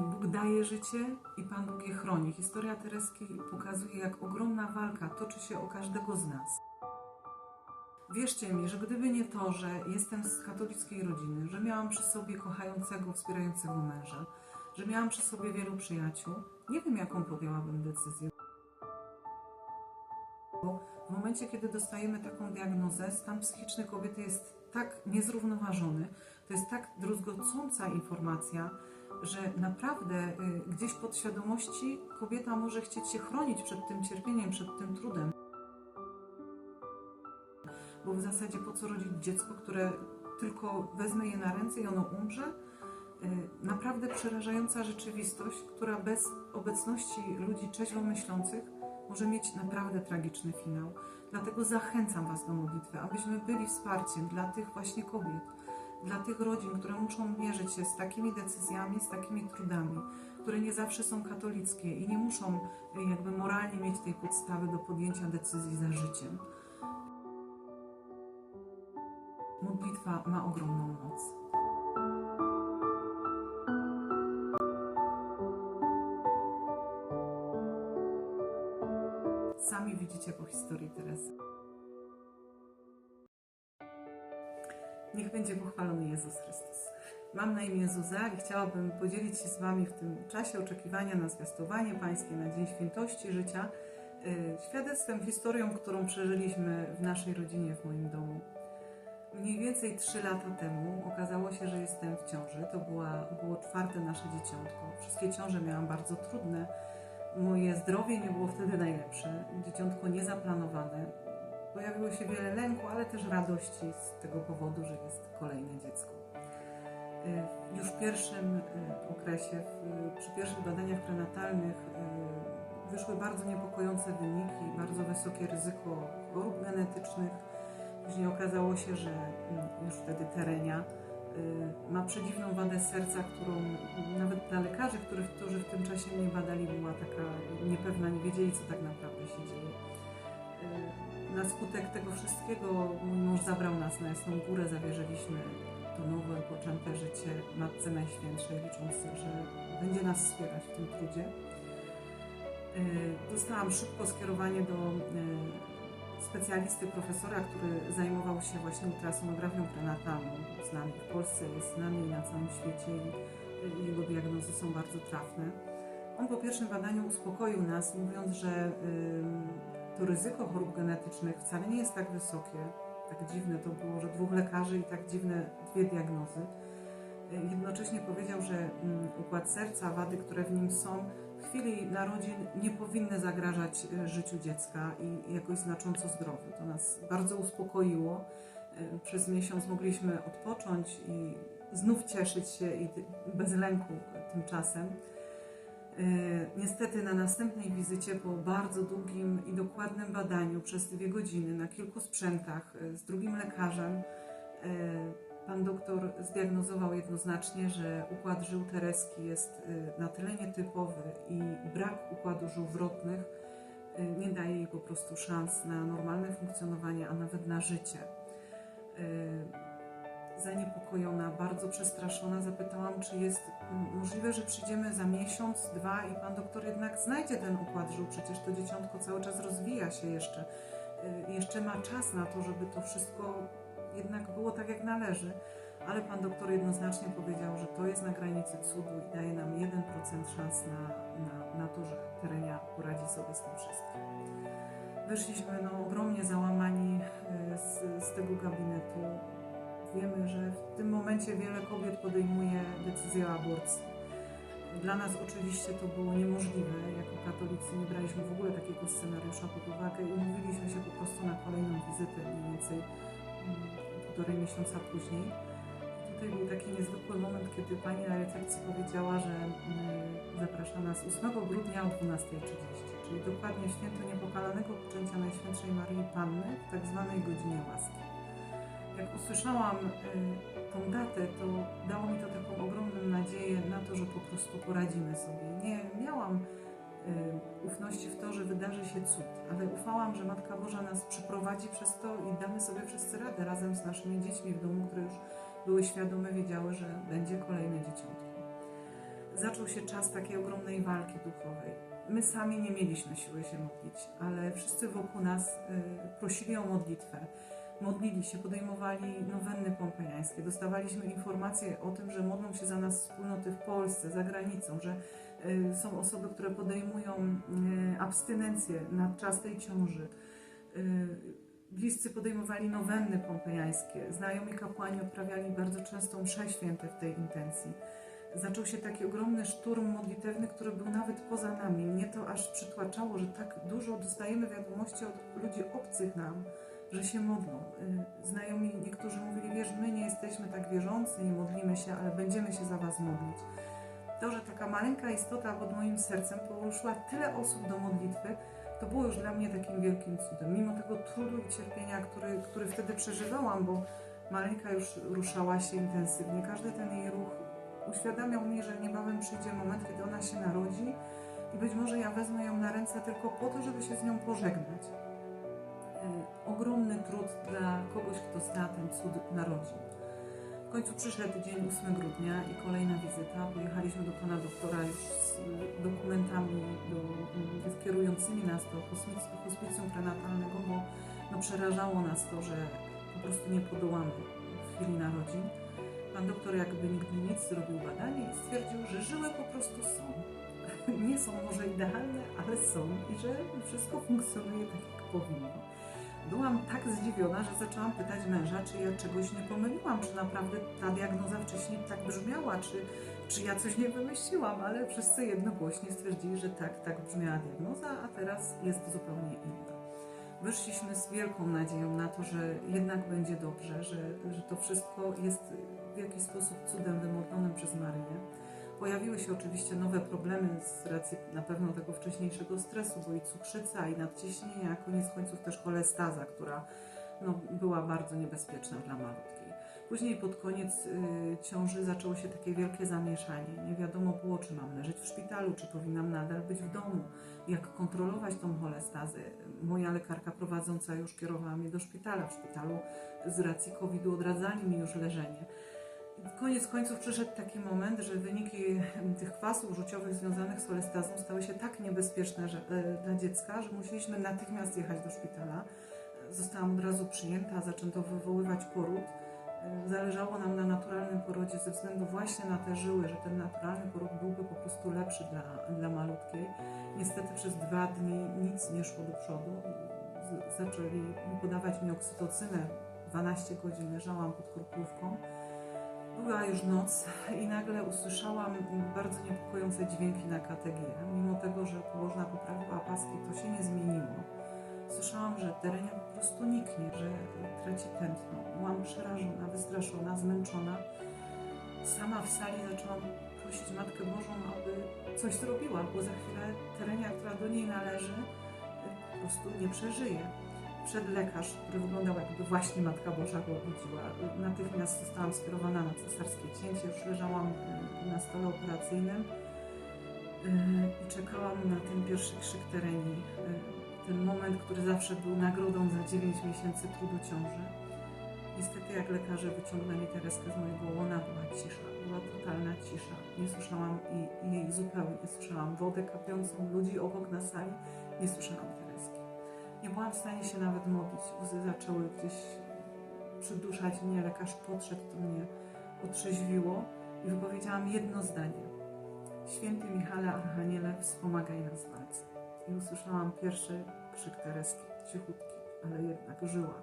Bóg daje życie i Pan Bóg je chroni. Historia Tereski pokazuje, jak ogromna walka toczy się o każdego z nas. Wierzcie mi, że gdyby nie to, że jestem z katolickiej rodziny, że miałam przy sobie kochającego, wspierającego męża, że miałam przy sobie wielu przyjaciół, nie wiem, jaką podjęłabym decyzję. Bo w momencie, kiedy dostajemy taką diagnozę, stan psychiczny kobiety jest tak niezrównoważony, to jest tak druzgocąca informacja, że naprawdę y, gdzieś pod świadomości kobieta może chcieć się chronić przed tym cierpieniem, przed tym trudem. Bo w zasadzie po co rodzić dziecko, które tylko wezmę je na ręce i ono umrze? Y, Naprawdę przerażająca rzeczywistość, która bez obecności ludzi trzeźwo myślących może mieć naprawdę tragiczny finał. Dlatego zachęcam Was do modlitwy, abyśmy byli wsparciem dla tych właśnie kobiet, dla tych rodzin, które muszą mierzyć się z takimi decyzjami, z takimi trudami, które nie zawsze są katolickie i nie muszą y, jakby moralnie mieć tej podstawy do podjęcia decyzji za życiem. Modlitwa ma ogromną moc. Sami widzicie po historii Teresy. Niech będzie pochwalony Jezus Chrystus. Mam na imię Zuza i chciałabym podzielić się z Wami w tym czasie oczekiwania na zwiastowanie Pańskie, na Dzień Świętości Życia, y, świadectwem, historią, którą przeżyliśmy w naszej rodzinie, w moim domu. Mniej więcej 3 lata temu okazało się, że jestem w ciąży. To była, było czwarte nasze dzieciątko. Wszystkie ciąże miałam bardzo trudne. Moje zdrowie nie było wtedy najlepsze. Dzieciątko niezaplanowane. Pojawiło się wiele lęku, ale też radości z tego powodu, że jest kolejne dziecko. Y, Już w pierwszym y, okresie, w- przy pierwszych badaniach prenatalnych y, wyszły bardzo niepokojące wyniki, bardzo wysokie ryzyko chorób genetycznych. Później okazało się, że już wtedy terenia y, ma przedziwną wadę serca, którą nawet dla lekarzy, którzy w tym czasie mnie badali, była taka niepewna, nie wiedzieli, co tak naprawdę się dzieje. Na skutek tego wszystkiego mój mąż zabrał nas na Jasną Górę, zawierzyliśmy to nowe, poczęte życie Matce Najświętszej, licząc, że będzie nas wspierać w tym trudzie. Y, Dostałam szybko skierowanie do y, specjalisty, profesora, który zajmował się właśnie ultrasonografią prenatalną. Znany w Polsce, jest znany na całym świecie i jego diagnozy są bardzo trafne. On po pierwszym badaniu uspokoił nas, mówiąc, że to ryzyko chorób genetycznych wcale nie jest tak wysokie. Tak dziwne to było, że dwóch lekarzy i tak dziwne dwie diagnozy. Y, Jednocześnie powiedział, że mm, układ serca, wady, które w nim są, w chwili narodzin nie powinny zagrażać y, życiu dziecka i jakoś znacząco zdrowiu. To nas bardzo uspokoiło. Y, Przez miesiąc mogliśmy odpocząć i znów cieszyć się i bez lęku tymczasem. Y, Niestety na następnej wizycie po bardzo długim i dokładnym badaniu przez dwie godziny na kilku sprzętach y, z drugim lekarzem y, pan doktor zdiagnozował jednoznacznie, że układ żył Tereski jest na tyle nietypowy i brak układu żył wrotnych nie daje jej po prostu szans na normalne funkcjonowanie, a nawet na życie. Zaniepokojona, bardzo przestraszona, zapytałam, czy jest możliwe, że przyjdziemy za miesiąc, dwa i pan doktor jednak znajdzie ten układ żył. Przecież to dzieciątko cały czas rozwija się jeszcze. Y, Jeszcze ma czas na to, żeby to wszystko jednak było tak, jak należy. Ale pan doktor jednoznacznie powiedział, że to jest na granicy cudu i daje nam 1% szans na, na, na to, że terenia poradzi sobie z tym wszystkim. Wyszliśmy no, ogromnie załamani y, z, z tego gabinetu. Wiemy, że w tym momencie wiele kobiet podejmuje decyzję o aborcji. Dla nas oczywiście to było niemożliwe. Jako katolicy nie braliśmy w ogóle takiego scenariusza pod uwagę i umówiliśmy się po prostu na kolejną wizytę mniej więcej mm, półtorej miesiąca później. Tutaj był taki niezwykły moment, kiedy pani na recepcji powiedziała, że mm, zaprasza nas 8 grudnia o 12.30, czyli dokładnie święto niepokalanego poczęcia Najświętszej Maryi Panny w tak zwanej godzinie łaski. Jak usłyszałam y, tą datę, to dało mi to taką ogromną nadzieję na to, że po prostu poradzimy sobie. Nie miałam y, ufności w to, że wydarzy się cud, ale ufałam, że Matka Boża nas przeprowadzi przez to i damy sobie wszyscy radę razem z naszymi dziećmi w domu, które już były świadome, wiedziały, że będzie kolejne dzieciątko. zaczął się czas takiej ogromnej walki duchowej. My sami nie mieliśmy siły się modlić, ale wszyscy wokół nas y, prosili o modlitwę. Modlili się, podejmowali nowenny pompejańskie. Dostawaliśmy informacje o tym, że modlą się za nas wspólnoty w Polsce, za granicą, że y, są osoby, które podejmują y, abstynencję na czas tej ciąży. Y, Bliscy podejmowali nowenny pompejańskie. Znajomi kapłani odprawiali bardzo często msze święte w tej intencji. Zaczął się taki ogromny szturm modlitewny, który był nawet poza nami. Mnie to aż przytłaczało, że tak dużo dostajemy wiadomości od ludzi obcych nam, że się modlą. Y, Znajomi niektórzy mówili, wiesz, my nie jesteśmy tak wierzący, nie modlimy się, ale będziemy się za was modlić. To, że taka maleńka istota pod moim sercem poruszyła tyle osób do modlitwy, to było już dla mnie takim wielkim cudem. Mimo tego trudu i cierpienia, który, który wtedy przeżywałam, bo maleńka już ruszała się intensywnie. Każdy ten jej ruch uświadamiał mi, że niebawem przyjdzie moment, kiedy ona się narodzi i być może ja wezmę ją na ręce tylko po to, żeby się z nią pożegnać. Trud dla kogoś, kto zna ten cud narodzin. W końcu przyszedł dzień 8 grudnia i kolejna wizyta. Pojechaliśmy do pana doktora już z dokumentami do, mm, kierującymi nas do hospic- hospicjum prenatalnego, bo no, przerażało nas to, że po prostu nie podołamy w chwili narodzin. Pan doktor jakby nigdy nic zrobił badanie i stwierdził, że żyły po prostu są. Nie są może idealne, ale są i że wszystko funkcjonuje tak, jak powinno. Byłam tak zdziwiona, że zaczęłam pytać męża, czy ja czegoś nie pomyliłam, czy naprawdę ta diagnoza wcześniej tak brzmiała, czy, czy ja coś nie wymyśliłam, ale wszyscy jednogłośnie stwierdzili, że tak, tak brzmiała diagnoza, a teraz jest zupełnie inna. Wyszliśmy z wielką nadzieją na to, że jednak będzie dobrze, że, że to wszystko jest w jakiś sposób cudem wymodlonym przez Maryję. Pojawiły się oczywiście nowe problemy z racji na pewno tego wcześniejszego stresu, bo i cukrzyca, i nadciśnienie, a koniec końców też cholestaza, która no, była bardzo niebezpieczna dla malutkiej. Później pod koniec y, ciąży zaczęło się takie wielkie zamieszanie. Nie wiadomo było, czy mam leżeć w szpitalu, czy powinnam nadal być w domu, jak kontrolować tą cholestazę. Moja lekarka prowadząca już kierowała mnie do szpitala. W szpitalu z racji COVID-u odradzali mi już leżenie. Koniec końców przyszedł taki moment, że wyniki tych kwasów rzuciowych związanych z cholestazą stały się tak niebezpieczne że, e, dla dziecka, że musieliśmy natychmiast jechać do szpitala. Zostałam od razu przyjęta, zaczęto wywoływać poród. E, Zależało nam na naturalnym porodzie ze względu właśnie na te żyły, że ten naturalny poród byłby po prostu lepszy dla, dla malutkiej. Niestety przez dwa dni nic nie szło do przodu. Z- Zaczęli podawać mi oksytocynę. 12 godzin leżałam pod kroplówką. Była już noc i nagle usłyszałam bardzo niepokojące dźwięki na KTG. Mimo tego, że położna poprawiła paski, to się nie zmieniło. Słyszałam, że Terenia po prostu niknie, że traci tętno. Byłam przerażona, wystraszona, zmęczona. Sama w sali zaczęłam prosić Matkę Bożą, aby coś zrobiła, bo za chwilę Terenia, która do niej należy, po prostu nie przeżyje przed lekarz, który wyglądał jakby właśnie Matka Boża go obudziła. Natychmiast zostałam skierowana na cesarskie cięcie, już leżałam y, na stole operacyjnym y, i czekałam na ten pierwszy krzyk tereni. y, Ten moment, który zawsze był nagrodą za 9 miesięcy trudu ciąży. Niestety jak lekarze wyciągnęli Tereskę z mojego łona, była cisza, była totalna cisza. Nie słyszałam i- jej zupełnie, nie słyszałam wodę kapiącą, ludzi obok na sali, nie słyszałam Tereski. Nie byłam w stanie się nawet modlić. Łzy zaczęły gdzieś przyduszać mnie. Lekarz podszedł, to mnie otrzeźwiło i wypowiedziałam jedno zdanie. Święty Michale Archaniele, wspomagaj nas walce. I usłyszałam pierwszy krzyk Tereski, cichutki, ale jednak żyła.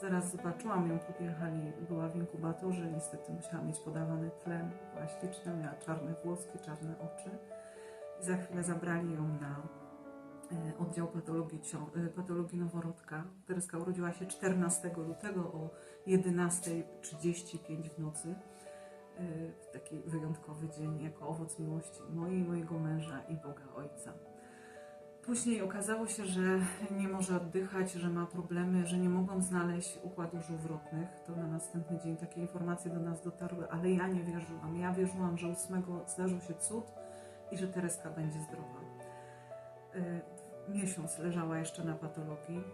Zaraz zobaczyłam ją, podjechali, była w inkubatorze, niestety musiała mieć podawany tlen, była śliczna, miała czarne włoski, czarne oczy. I za chwilę zabrali ją na oddział patologii, e, patologii noworodka. Tereska urodziła się 14 lutego o 11.35 w nocy. e, W taki wyjątkowy dzień, jako owoc miłości mojej, mojego męża i Boga Ojca. Później okazało się, że nie może oddychać, że ma problemy, że nie mogą znaleźć układów żółwrotnych. To na następny dzień takie informacje do nas dotarły, ale ja nie wierzyłam. Ja wierzyłam, że 8 zdarzył się cud i że Tereska będzie zdrowa. Miesiąc leżała jeszcze na patologii.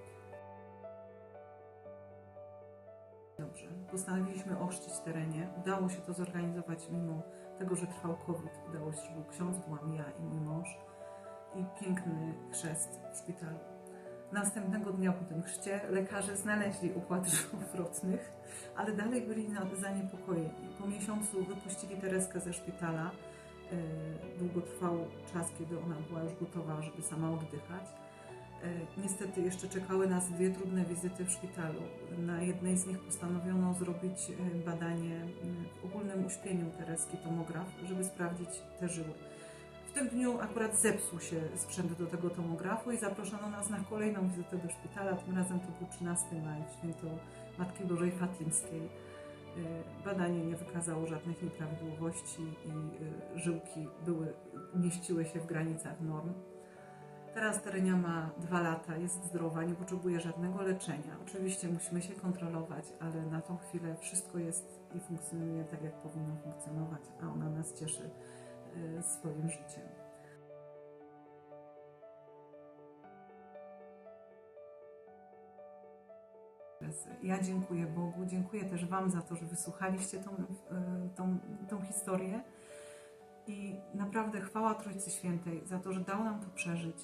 Dobrze, postanowiliśmy ochrzcić terenie. Udało się to zorganizować mimo tego, że trwał COVID, udało się, że był ksiądz, byłam ja i mój mąż i piękny chrzest w szpitalu. Następnego dnia po tym chrzcie lekarze znaleźli układ żylów rotnych, ale dalej byli zaniepokojeni. Po miesiącu wypuścili Tereskę ze szpitala. Yy, Długo trwał czas, kiedy ona była już gotowa, żeby sama oddychać. Yy, Niestety jeszcze czekały nas dwie trudne wizyty w szpitalu. Na jednej z nich postanowiono zrobić yy, badanie w ogólnym uśpieniu Tereski, tomograf, żeby sprawdzić te żyły. W tym dniu akurat zepsuł się sprzęt do tego tomografu i zaproszono nas na kolejną wizytę do szpitala. Tym razem to był 13 maj, święto Matki Bożej Fatimskiej. Y, Badanie nie wykazało żadnych nieprawidłowości i y, żyłki były, mieściły się w granicach norm. Teraz Terenia ma dwa lata, jest zdrowa, nie potrzebuje żadnego leczenia. Oczywiście musimy się kontrolować, ale na tą chwilę wszystko jest i funkcjonuje tak, jak powinno funkcjonować, a ona nas cieszy y, swoim życiem. Ja dziękuję Bogu, dziękuję też Wam za to, że wysłuchaliście tą, y, tą, tą historię. I naprawdę chwała Trójcy Świętej za to, że dał nam to przeżyć,